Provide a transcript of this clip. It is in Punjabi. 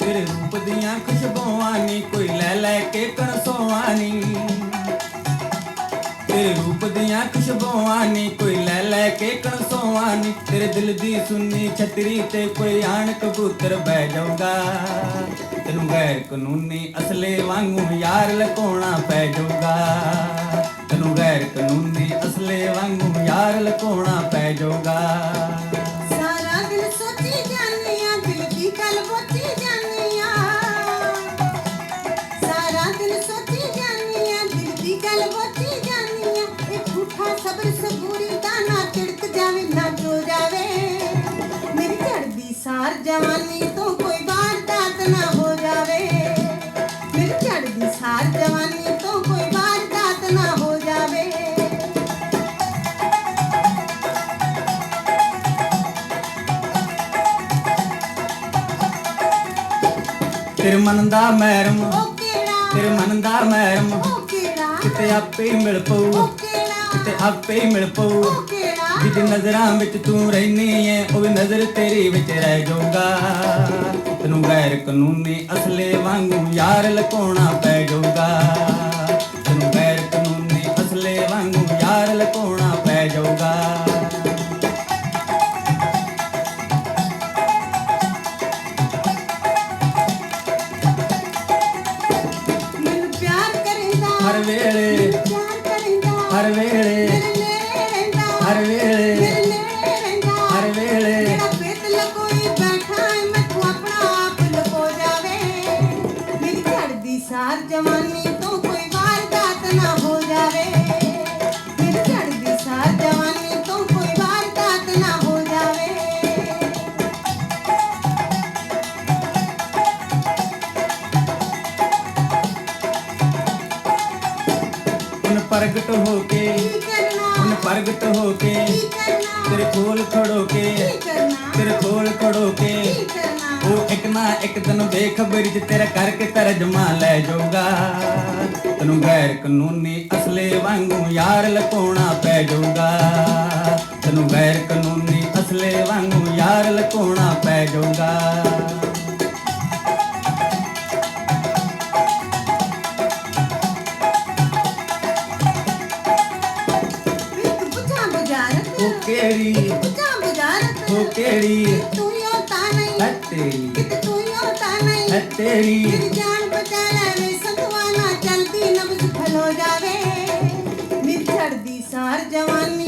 ਤੇਰੇ ਰੂਪ ਦੀਆਂ ਖੁਸ਼ਬੂਆਂ ਨੀ, ਕੋਈ ਲੈ ਲੈ ਕੇ ਕਣਸੋਆਂ ਨੀ। ਤੇਰੇ ਰੂਪ ਦੀਆਂ ਖੁਸ਼ਬੂਆਂ ਨੀ, ਕੋਈ ਲੈ ਲੈ ਕੇ ਕਣਸੋਆਂ ਨੀ। ਤੇਰੇ ਦਿਲ ਦੀ ਸੁੰਨੀ ਛਤਰੀ ਤੇ ਕੋਈ ਆਣ ਕਬੂਤਰ ਬਹਿ ਜਾਊਗਾ। ਤੈਨੂੰ ਗੈਰ ਕਾਨੂੰਨੀ ਅਸਲੇ ਵਾਂਗੂ ਯਾਰ ਲਕਾਉਣਾ ਪੈ ਜਾਊਗਾ। ਲਕੋਣਾ ਜਾਊਗਾ ਸਾਰਾ ਦਿਨ ਸੋਚੀ ਜਾਂਦੀ ਆ, ਦਿਲ ਦੀ ਗੱਲ ਬੋਚੀ ਜਾਂਦੀ ਆ। ਸਾਰਾ ਦਿਨ ਸੋਚੀ ਜਾਂਦੀ ਆ, ਦਿਲ ਦੀ ਗੱਲ ਬੋਚੀ ਜਾਂਦੀ ਆ। ਇਹ ਝੂਠਾ ਸਬਰ ਸਬੂਰੀ ਦਾ ਨਾ ਤਿੜਕ ਜਾਵੇ, ਨਾ ਜੋ ਜਾਵੇ। ਮੇਰੀ ਝੜਦੀ ਸਾਰ ਜਵਾਨੀ ਤੋਂ ਕੋਈ ਵਾਰਦਾਤ ਨਾ ਤੇਰੇ ਮਨ ਦਾ ਮਹਿਰਮ ਤੇਰੇ ਮਨ ਦਾ ਮਹਿਰਮ। ਕਿਤੇ ਆਪੇ ਮਿਲ ਪਊ ਕਿਤੇ ਆਪੇ ਮਿਲ ਪਊ। ਜਿਹਦੀ ਨਜ਼ਰਾਂ ਵਿੱਚ ਤੂੰ ਰਹਿਨੀ ਐ ਉਹ ਵੀ ਨਜ਼ਰ ਤੇਰੀ ਵਿੱਚ ਰਹਿ ਜਾਊਗਾ। ਤੈਨੂੰ ਗੈਰ ਕਾਨੂੰਨੀ ਅਸਲੇ ਵਾਂਗੂ ਯਾਰ ਲਕੋਣਾ ਪੈ ਜਾਊਗਾ। ਹਰ ਵੇਲੇ ਪਿਆਰ ਕਰੇਂਦਾ ਹਰ ਵੇਲੇ ਹਰ ਵੇਲੇ। ਮੇਰੇ ਨੇੜੇ ਰਹਿੰਦਾ ਹਰ ਵੇਲੇ ਮੇਰਾ ਪੇਟ ਪ੍ਰਗਟ ਹੋ ਕੇ ਕੀ ਪ੍ਰਗਟ ਹੋ ਕੇ, ਤੇਰੇ ਕੋਲ ਖੜੋ ਕੇ, ਤੇਰੇ ਕੋਲ ਖੜੋ ਕੇ, ਉਹ ਇੱਕ ਨਾ ਇੱਕ ਦਿਨ ਬੇਖਬਰੀ ਚ ਤੇਰਾ ਕਰਕੇ ਤਰਜਮਾ ਲੈ ਜਾਊਗਾ। ਤੈਨੂੰ ਗੈਰ ਕਾਨੂੰਨੀ ਅਸਲੇ ਵਾਂਗੂ ਯਾਰ ਲਕੋਣਾ ਪੈ ਜਾਊਗਾ। ਤੈਨੂੰ ਗੈਰ ਕਾਨੂੰਨੀ ਅਸਲੇ ਵਾਂਗੂ ਯਾਰ ਲਕੋਣਾ ਪੈ ਜਾਊਗਾ। ਕਿਹੜੀ ਪੁੱਛਾਂ ਬੁਝਾਰਤ ਉਹ ਕਿਹੜੀ? ਤੂੰ ਹੀ ਹੋਤਾ ਨਹੀਂ। ਹੈ ਤੇਰੀ। ਕਿਤੇ ਤੂੰ ਹੀ ਹੋਤਾ ਨਹੀਂ। ਹੈ ਤੇਰੀ। ਮੇਰੀ ਜਾਨ ਬਚਾ ਲੈ ਵੇ ਸੰਗਵਾਨਾ ਚਲਦੀ ਨਬਜ਼ ਖਲੋ ਜਾਵੇ। ਮੇਰੀ ਛੜਦੀ ਸਾਰ ਜਵਾਨੀ।